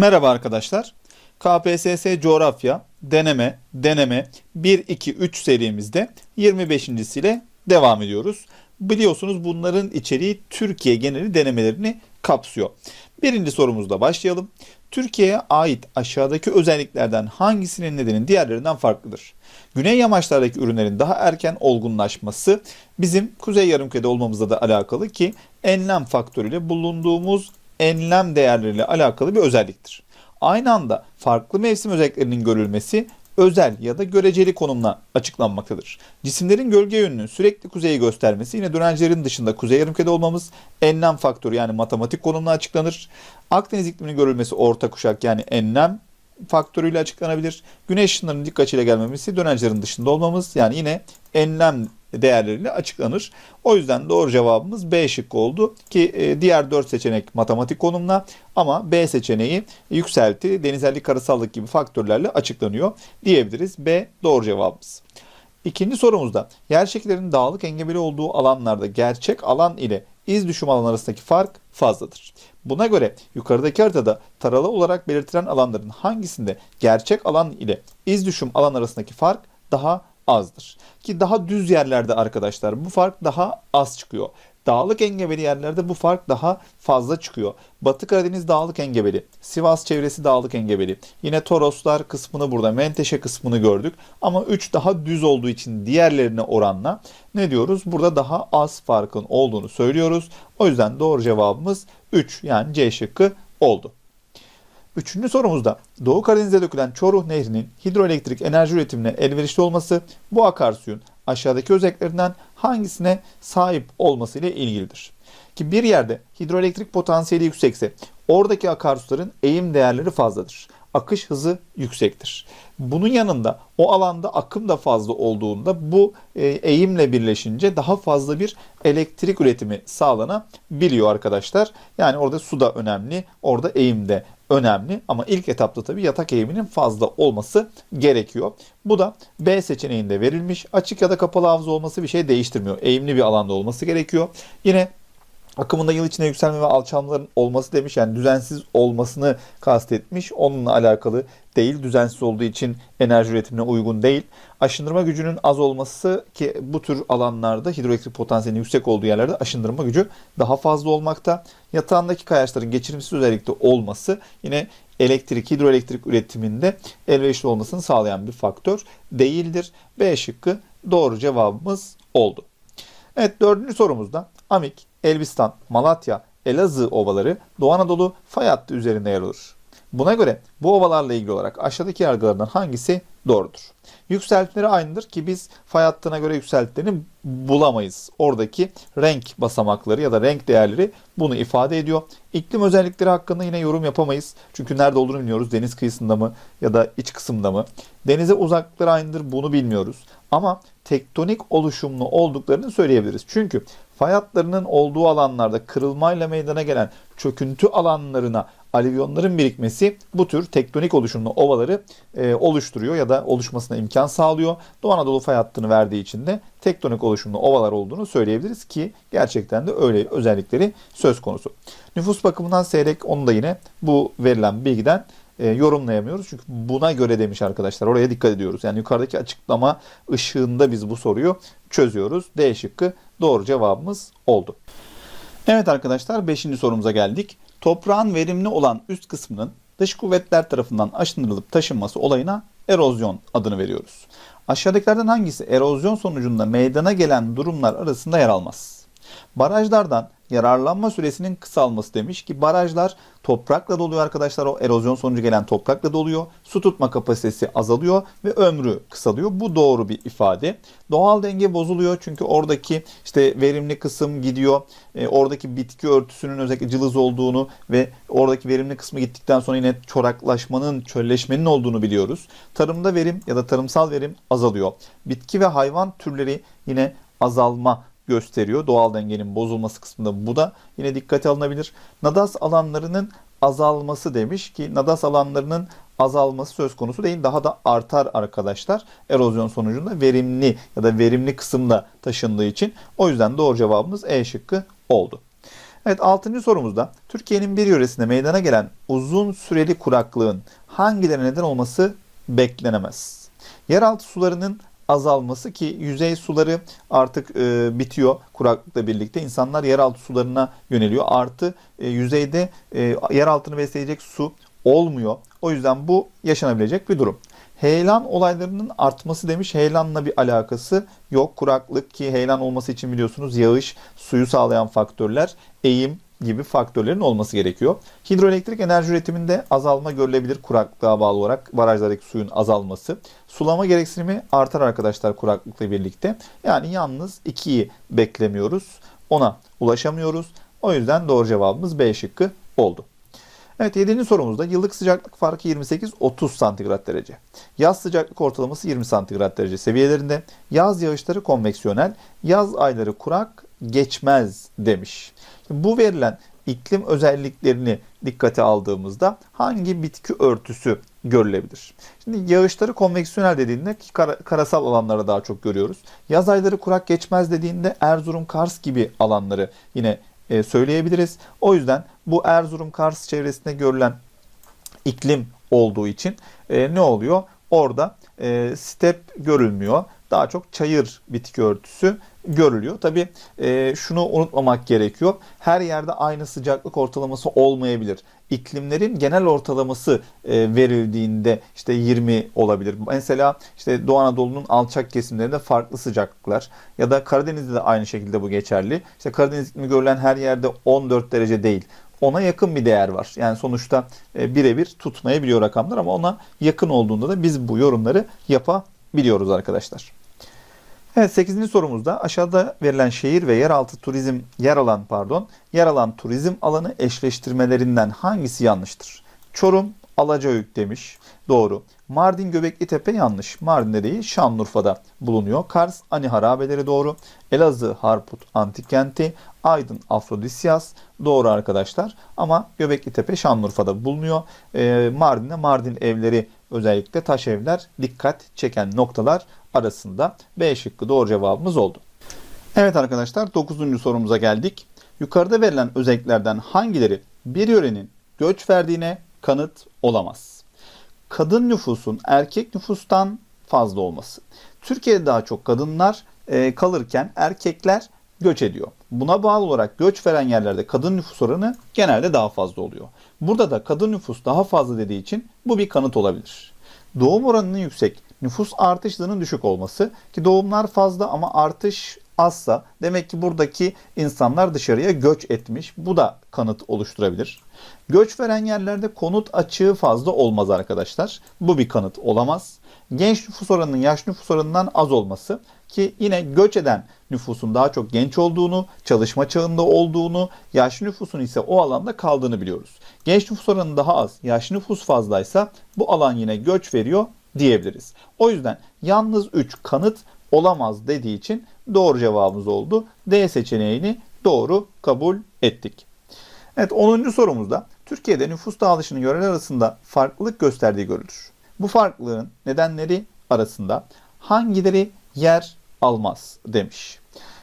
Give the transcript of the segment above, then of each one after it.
Merhaba arkadaşlar. KPSS Coğrafya Deneme Deneme 1 2 3 serimizde 25.siyle devam ediyoruz. Biliyorsunuz bunların içeriği Türkiye geneli denemelerini kapsıyor. Birinci sorumuzla başlayalım. Türkiye'ye ait aşağıdaki özelliklerden hangisinin nedeni diğerlerinden farklıdır? Güney yamaçlardaki ürünlerin daha erken olgunlaşması bizim kuzey yarımkürede olmamızla da alakalı ki enlem faktörüyle bulunduğumuz enlem değerleriyle alakalı bir özelliktir. Aynı anda farklı mevsim özelliklerinin görülmesi özel ya da göreceli konumla açıklanmaktadır. Cisimlerin gölge yönünün sürekli kuzeyi göstermesi yine dönencilerin dışında kuzey yarımkürede olmamız enlem faktörü yani matematik konumla açıklanır. Akdeniz ikliminin görülmesi orta kuşak yani enlem faktörüyle açıklanabilir. Güneş ışınlarının dik açıyla gelmemesi dönencilerin dışında olmamız yani yine enlem değerleriyle açıklanır. O yüzden doğru cevabımız B şıkkı oldu ki e, diğer 4 seçenek matematik konumla ama B seçeneği yükselti, denizellik, karasallık gibi faktörlerle açıklanıyor diyebiliriz. B doğru cevabımız. İkinci sorumuzda yer şekillerinin dağlık engebeli olduğu alanlarda gerçek alan ile iz düşüm alan arasındaki fark fazladır. Buna göre yukarıdaki haritada taralı olarak belirtilen alanların hangisinde gerçek alan ile iz düşüm alan arasındaki fark daha azdır. Ki daha düz yerlerde arkadaşlar bu fark daha az çıkıyor. Dağlık engebeli yerlerde bu fark daha fazla çıkıyor. Batı Karadeniz dağlık engebeli, Sivas çevresi dağlık engebeli. Yine Toroslar kısmını burada, Menteşe kısmını gördük. Ama 3 daha düz olduğu için diğerlerine oranla ne diyoruz? Burada daha az farkın olduğunu söylüyoruz. O yüzden doğru cevabımız 3 yani C şıkkı oldu. Üçüncü sorumuzda Doğu Karadeniz'e dökülen Çoruh Nehri'nin hidroelektrik enerji üretimine elverişli olması bu akarsuyun aşağıdaki özelliklerinden hangisine sahip olması ile ilgilidir. Ki bir yerde hidroelektrik potansiyeli yüksekse oradaki akarsuların eğim değerleri fazladır. Akış hızı yüksektir. Bunun yanında o alanda akım da fazla olduğunda bu e, eğimle birleşince daha fazla bir elektrik üretimi sağlanabiliyor arkadaşlar. Yani orada su da önemli, orada eğim de önemli ama ilk etapta tabii yatak eğiminin fazla olması gerekiyor. Bu da B seçeneğinde verilmiş. Açık ya da kapalı havza olması bir şey değiştirmiyor. Eğimli bir alanda olması gerekiyor. Yine akımında yıl içinde yükselme ve alçalmaların olması demiş. Yani düzensiz olmasını kastetmiş. Onunla alakalı değil. Düzensiz olduğu için enerji üretimine uygun değil. Aşındırma gücünün az olması ki bu tür alanlarda hidroelektrik potansiyelinin yüksek olduğu yerlerde aşındırma gücü daha fazla olmakta. Yatağındaki kayaçların geçirimsiz özellikle olması yine elektrik, hidroelektrik üretiminde elverişli olmasını sağlayan bir faktör değildir. B şıkkı doğru cevabımız oldu. Evet dördüncü sorumuzda Amik, Elbistan, Malatya, Elazığ ovaları Doğu Anadolu fay hattı üzerinde yer alır. Buna göre bu ovalarla ilgili olarak aşağıdaki yargılardan hangisi doğrudur? Yükseltileri aynıdır ki biz fay hattına göre yükseltilerini bulamayız. Oradaki renk basamakları ya da renk değerleri bunu ifade ediyor. İklim özellikleri hakkında yine yorum yapamayız. Çünkü nerede olduğunu bilmiyoruz. Deniz kıyısında mı ya da iç kısımda mı? Denize uzaklıkları aynıdır bunu bilmiyoruz. Ama tektonik oluşumlu olduklarını söyleyebiliriz. Çünkü fay hatlarının olduğu alanlarda kırılmayla meydana gelen çöküntü alanlarına alüvyonların birikmesi bu tür tektonik oluşumlu ovaları e, oluşturuyor ya da oluşmasına imkan sağlıyor. Doğu Anadolu fay hattını verdiği için de tektonik oluşumlu ovalar olduğunu söyleyebiliriz ki gerçekten de öyle özellikleri söz konusu. Nüfus bakımından seyrek onu da yine bu verilen bilgiden e, yorumlayamıyoruz. Çünkü buna göre demiş arkadaşlar. Oraya dikkat ediyoruz. Yani yukarıdaki açıklama ışığında biz bu soruyu çözüyoruz. D şıkkı doğru cevabımız oldu. Evet arkadaşlar 5. sorumuza geldik. Toprağın verimli olan üst kısmının dış kuvvetler tarafından aşındırılıp taşınması olayına erozyon adını veriyoruz. Aşağıdakilerden hangisi erozyon sonucunda meydana gelen durumlar arasında yer almaz? Barajlardan yararlanma süresinin kısalması demiş ki barajlar toprakla doluyor arkadaşlar. O erozyon sonucu gelen toprakla doluyor. Su tutma kapasitesi azalıyor ve ömrü kısalıyor. Bu doğru bir ifade. Doğal denge bozuluyor çünkü oradaki işte verimli kısım gidiyor. E, oradaki bitki örtüsünün özellikle cılız olduğunu ve oradaki verimli kısmı gittikten sonra yine çoraklaşmanın, çölleşmenin olduğunu biliyoruz. Tarımda verim ya da tarımsal verim azalıyor. Bitki ve hayvan türleri yine azalma gösteriyor. Doğal dengenin bozulması kısmında bu da yine dikkate alınabilir. Nadas alanlarının azalması demiş ki nadas alanlarının azalması söz konusu değil daha da artar arkadaşlar. Erozyon sonucunda verimli ya da verimli kısımda taşındığı için o yüzden doğru cevabımız E şıkkı oldu. Evet 6. sorumuzda Türkiye'nin bir yöresinde meydana gelen uzun süreli kuraklığın hangilerine neden olması beklenemez? Yeraltı sularının azalması ki yüzey suları artık e, bitiyor kuraklıkla birlikte insanlar yeraltı sularına yöneliyor. Artı e, yüzeyde e, yeraltını besleyecek su olmuyor. O yüzden bu yaşanabilecek bir durum. Heyelan olaylarının artması demiş. Heyelanla bir alakası yok. Kuraklık ki heyelan olması için biliyorsunuz yağış, suyu sağlayan faktörler, eğim gibi faktörlerin olması gerekiyor. Hidroelektrik enerji üretiminde azalma görülebilir kuraklığa bağlı olarak barajlardaki suyun azalması. Sulama gereksinimi artar arkadaşlar kuraklıkla birlikte. Yani yalnız 2'yi beklemiyoruz. Ona ulaşamıyoruz. O yüzden doğru cevabımız B şıkkı oldu. Evet 7. sorumuzda yıllık sıcaklık farkı 28-30 santigrat derece. Yaz sıcaklık ortalaması 20 santigrat derece seviyelerinde. Yaz yağışları konveksiyonel, yaz ayları kurak geçmez demiş. Bu verilen iklim özelliklerini dikkate aldığımızda hangi bitki örtüsü görülebilir? Şimdi yağışları konveksiyonel dediğinde karasal alanlara daha çok görüyoruz. Yaz ayları kurak geçmez dediğinde Erzurum, Kars gibi alanları yine e, söyleyebiliriz. O yüzden bu Erzurum, Kars çevresinde görülen iklim olduğu için e, ne oluyor? Orada e, step görülmüyor. Daha çok çayır bitki örtüsü görülüyor. Tabi şunu unutmamak gerekiyor. Her yerde aynı sıcaklık ortalaması olmayabilir. İklimlerin genel ortalaması e, verildiğinde işte 20 olabilir. Mesela işte Doğu Anadolu'nun alçak kesimlerinde farklı sıcaklıklar ya da Karadeniz'de de aynı şekilde bu geçerli. İşte Karadeniz iklimi görülen her yerde 14 derece değil ona yakın bir değer var. Yani sonuçta e, birebir tutmayabiliyor rakamlar ama ona yakın olduğunda da biz bu yorumları yapabiliyoruz arkadaşlar. Evet 8. sorumuzda aşağıda verilen şehir ve yeraltı turizm yer alan pardon yer alan turizm alanı eşleştirmelerinden hangisi yanlıştır? Çorum Alacayük demiş. Doğru. Mardin Göbekli Tepe yanlış. Mardin'de değil Şanlıurfa'da bulunuyor. Kars Ani Harabeleri doğru. Elazığ Harput Antik Kenti. Aydın Afrodisyas doğru arkadaşlar. Ama Göbekli Tepe Şanlıurfa'da bulunuyor. Ee, Mardin'de Mardin evleri özellikle taş evler dikkat çeken noktalar arasında B şıkkı doğru cevabımız oldu. Evet arkadaşlar 9. sorumuza geldik. Yukarıda verilen özelliklerden hangileri bir yörenin göç verdiğine kanıt olamaz? Kadın nüfusun erkek nüfustan fazla olması. Türkiye'de daha çok kadınlar e, kalırken erkekler göç ediyor. Buna bağlı olarak göç veren yerlerde kadın nüfus oranı genelde daha fazla oluyor. Burada da kadın nüfus daha fazla dediği için bu bir kanıt olabilir. Doğum oranının yüksek, nüfus artış hızının düşük olması ki doğumlar fazla ama artış azsa demek ki buradaki insanlar dışarıya göç etmiş. Bu da kanıt oluşturabilir. Göç veren yerlerde konut açığı fazla olmaz arkadaşlar. Bu bir kanıt olamaz. Genç nüfus oranının yaş nüfus oranından az olması ki yine göç eden nüfusun daha çok genç olduğunu, çalışma çağında olduğunu, yaşlı nüfusun ise o alanda kaldığını biliyoruz. Genç nüfus oranı daha az, yaşlı nüfus fazlaysa bu alan yine göç veriyor diyebiliriz. O yüzden yalnız 3 kanıt olamaz dediği için doğru cevabımız oldu. D seçeneğini doğru kabul ettik. Evet 10. sorumuzda Türkiye'de nüfus dağılışının yöreler arasında farklılık gösterdiği görülür. Bu farklılığın nedenleri arasında hangileri yer almaz demiş.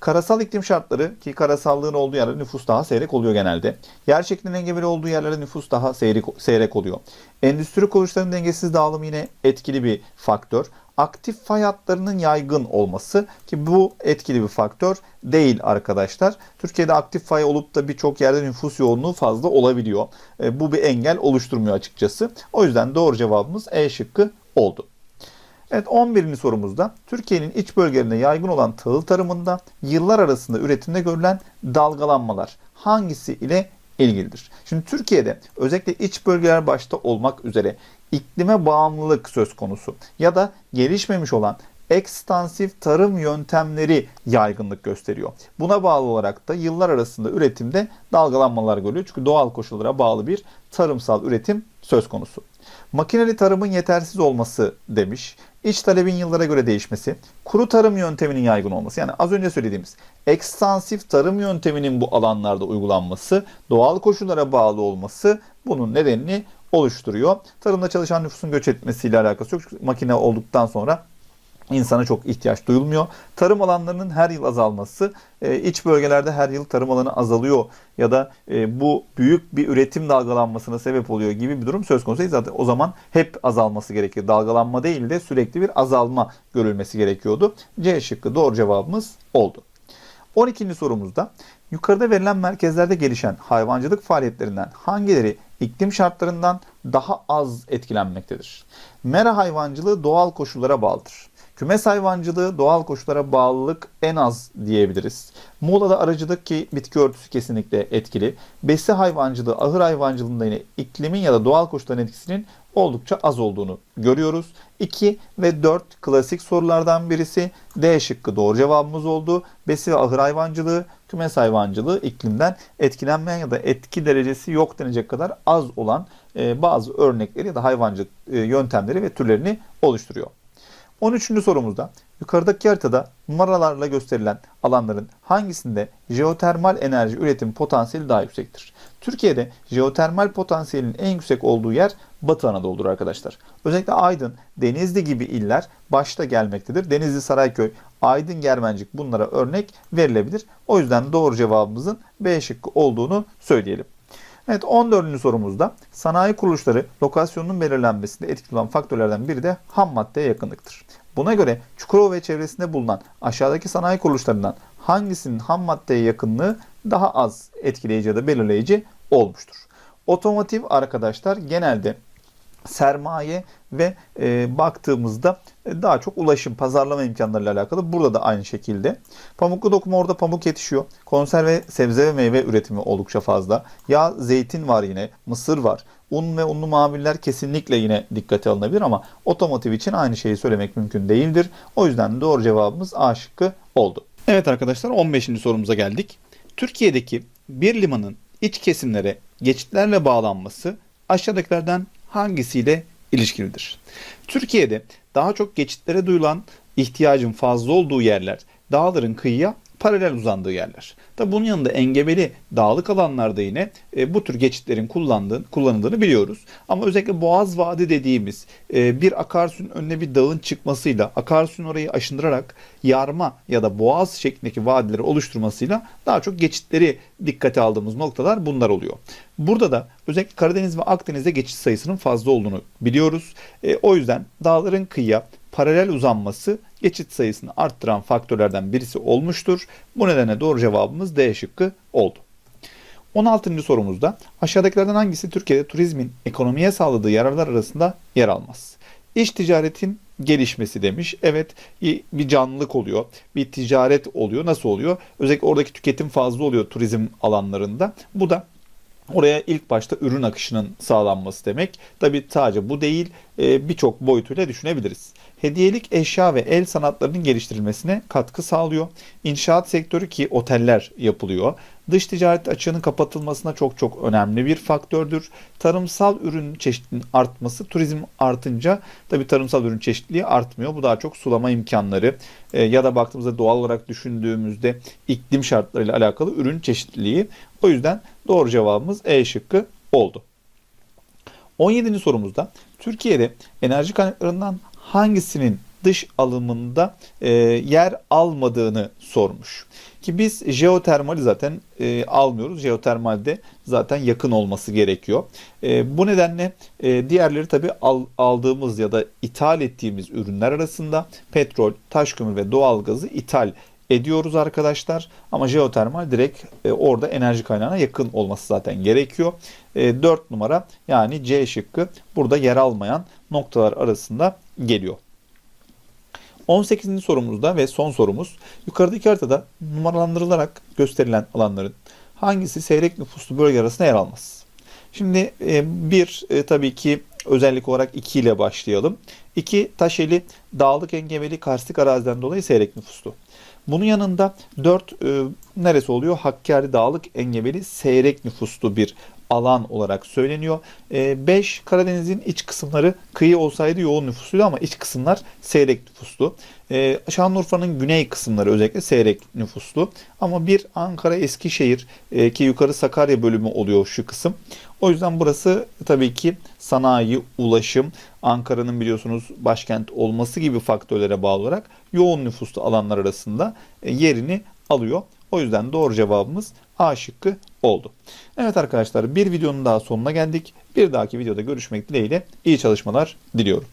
Karasal iklim şartları ki karasallığın olduğu yerlerde nüfus daha seyrek oluyor genelde. Yer şeklinin engebeli olduğu yerlerde nüfus daha seyrek, seyrek oluyor. Endüstri kuruluşlarının dengesiz dağılımı yine etkili bir faktör. Aktif fay hatlarının yaygın olması ki bu etkili bir faktör değil arkadaşlar. Türkiye'de aktif fay olup da birçok yerde nüfus yoğunluğu fazla olabiliyor. E, bu bir engel oluşturmuyor açıkçası. O yüzden doğru cevabımız E şıkkı oldu. Evet 11. sorumuzda Türkiye'nin iç bölgelerinde yaygın olan tahıl tarımında yıllar arasında üretimde görülen dalgalanmalar hangisi ile ilgilidir? Şimdi Türkiye'de özellikle iç bölgeler başta olmak üzere iklime bağımlılık söz konusu ya da gelişmemiş olan ekstansif tarım yöntemleri yaygınlık gösteriyor. Buna bağlı olarak da yıllar arasında üretimde dalgalanmalar görülüyor. Çünkü doğal koşullara bağlı bir tarımsal üretim söz konusu. Makineli tarımın yetersiz olması demiş. İç talebin yıllara göre değişmesi, kuru tarım yönteminin yaygın olması. Yani az önce söylediğimiz ekstansif tarım yönteminin bu alanlarda uygulanması, doğal koşullara bağlı olması bunun nedenini oluşturuyor. Tarımda çalışan nüfusun göç etmesiyle alakası yok. Çünkü makine olduktan sonra insana çok ihtiyaç duyulmuyor. Tarım alanlarının her yıl azalması, e, iç bölgelerde her yıl tarım alanı azalıyor ya da e, bu büyük bir üretim dalgalanmasına sebep oluyor gibi bir durum söz konusu. Zaten o zaman hep azalması gerekiyor. Dalgalanma değil de sürekli bir azalma görülmesi gerekiyordu. C şıkkı doğru cevabımız oldu. 12. sorumuzda yukarıda verilen merkezlerde gelişen hayvancılık faaliyetlerinden hangileri iklim şartlarından daha az etkilenmektedir? Mera hayvancılığı doğal koşullara bağlıdır. Kümes hayvancılığı doğal koşullara bağlılık en az diyebiliriz. Muğla'da aracılık ki bitki örtüsü kesinlikle etkili. Besi hayvancılığı, ahır hayvancılığında yine iklimin ya da doğal koşulların etkisinin oldukça az olduğunu görüyoruz. 2 ve 4 klasik sorulardan birisi D şıkkı doğru cevabımız oldu. Besi ve ahır hayvancılığı, kümes hayvancılığı iklimden etkilenmeyen ya da etki derecesi yok denecek kadar az olan e, bazı örnekleri ya da hayvancılık e, yöntemleri ve türlerini oluşturuyor. 13. sorumuzda yukarıdaki haritada numaralarla gösterilen alanların hangisinde jeotermal enerji üretim potansiyeli daha yüksektir? Türkiye'de jeotermal potansiyelin en yüksek olduğu yer Batı Anadolu'dur arkadaşlar. Özellikle Aydın, Denizli gibi iller başta gelmektedir. Denizli, Sarayköy, Aydın, Germencik bunlara örnek verilebilir. O yüzden doğru cevabımızın B şıkkı olduğunu söyleyelim. Evet 14. sorumuzda sanayi kuruluşları lokasyonunun belirlenmesinde etkili olan faktörlerden biri de ham maddeye yakınlıktır. Buna göre Çukurova ve çevresinde bulunan aşağıdaki sanayi kuruluşlarından hangisinin ham maddeye yakınlığı daha az etkileyici ya da belirleyici olmuştur? Otomotiv arkadaşlar genelde sermaye ve e, baktığımızda e, daha çok ulaşım, pazarlama imkanlarıyla alakalı. Burada da aynı şekilde. Pamuklu dokuma orada pamuk yetişiyor. Konserve, sebze ve meyve üretimi oldukça fazla. Yağ, zeytin var yine, mısır var. Un ve unlu mamuller kesinlikle yine dikkate alınabilir ama otomotiv için aynı şeyi söylemek mümkün değildir. O yüzden doğru cevabımız A şıkkı oldu. Evet arkadaşlar 15. sorumuza geldik. Türkiye'deki bir limanın iç kesimlere geçitlerle bağlanması aşağıdakilerden hangisiyle ilişkilidir? Türkiye'de daha çok geçitlere duyulan ihtiyacın fazla olduğu yerler dağların kıyıya paralel uzandığı yerler. Tabi bunun yanında engebeli dağlık alanlarda yine e, bu tür geçitlerin kullandığı, kullanıldığını biliyoruz. Ama özellikle Boğaz Vadi dediğimiz e, bir akarsuyun önüne bir dağın çıkmasıyla akarsuyun orayı aşındırarak yarma ya da boğaz şeklindeki vadileri oluşturmasıyla daha çok geçitleri dikkate aldığımız noktalar bunlar oluyor. Burada da özellikle Karadeniz ve Akdeniz'de geçit sayısının fazla olduğunu biliyoruz. E, o yüzden dağların kıyıya paralel uzanması geçit sayısını arttıran faktörlerden birisi olmuştur. Bu nedenle doğru cevabımız D şıkkı oldu. 16. sorumuzda aşağıdakilerden hangisi Türkiye'de turizmin ekonomiye sağladığı yararlar arasında yer almaz? İş ticaretin gelişmesi demiş. Evet bir canlılık oluyor. Bir ticaret oluyor. Nasıl oluyor? Özellikle oradaki tüketim fazla oluyor turizm alanlarında. Bu da Oraya ilk başta ürün akışının sağlanması demek. Tabi sadece bu değil e, birçok boyutuyla düşünebiliriz. Hediyelik eşya ve el sanatlarının geliştirilmesine katkı sağlıyor. İnşaat sektörü ki oteller yapılıyor. Dış ticaret açığının kapatılmasına çok çok önemli bir faktördür. Tarımsal ürün çeşitliliğinin artması turizm artınca tabi tarımsal ürün çeşitliliği artmıyor. Bu daha çok sulama imkanları e, ya da baktığımızda doğal olarak düşündüğümüzde iklim şartlarıyla alakalı ürün çeşitliliği. O yüzden doğru cevabımız E şıkkı oldu. 17. sorumuzda Türkiye'de enerji kaynaklarından hangisinin dış alımında e, yer almadığını sormuş. Ki biz jeotermali zaten e, almıyoruz. Jeotermalde zaten yakın olması gerekiyor. E, bu nedenle e, diğerleri tabii al, aldığımız ya da ithal ettiğimiz ürünler arasında petrol, taş kömür ve doğal gazı ithal ediyoruz arkadaşlar. Ama jeotermal direkt e, orada enerji kaynağına yakın olması zaten gerekiyor. E, 4 numara yani C şıkkı burada yer almayan noktalar arasında geliyor. 18. sorumuzda ve son sorumuz yukarıdaki haritada numaralandırılarak gösterilen alanların hangisi seyrek nüfuslu bölge arasında yer almaz? Şimdi e, bir e, tabii ki özellik olarak 2 ile başlayalım. 2 Taşeli dağlık engebeli karstik araziden dolayı seyrek nüfuslu. Bunun yanında 4 e, neresi oluyor? Hakkari dağlık engebeli seyrek nüfuslu bir alan olarak söyleniyor. 5 Karadeniz'in iç kısımları kıyı olsaydı yoğun nüfusluydu ama iç kısımlar seyrek nüfuslu. Ee, Şanlıurfa'nın güney kısımları özellikle seyrek nüfuslu. Ama bir Ankara Eskişehir e, ki yukarı Sakarya bölümü oluyor şu kısım. O yüzden burası tabii ki sanayi, ulaşım, Ankara'nın biliyorsunuz başkent olması gibi faktörlere bağlı olarak yoğun nüfuslu alanlar arasında e, yerini alıyor. O yüzden doğru cevabımız A şıkkı oldu. Evet arkadaşlar bir videonun daha sonuna geldik. Bir dahaki videoda görüşmek dileğiyle iyi çalışmalar diliyorum.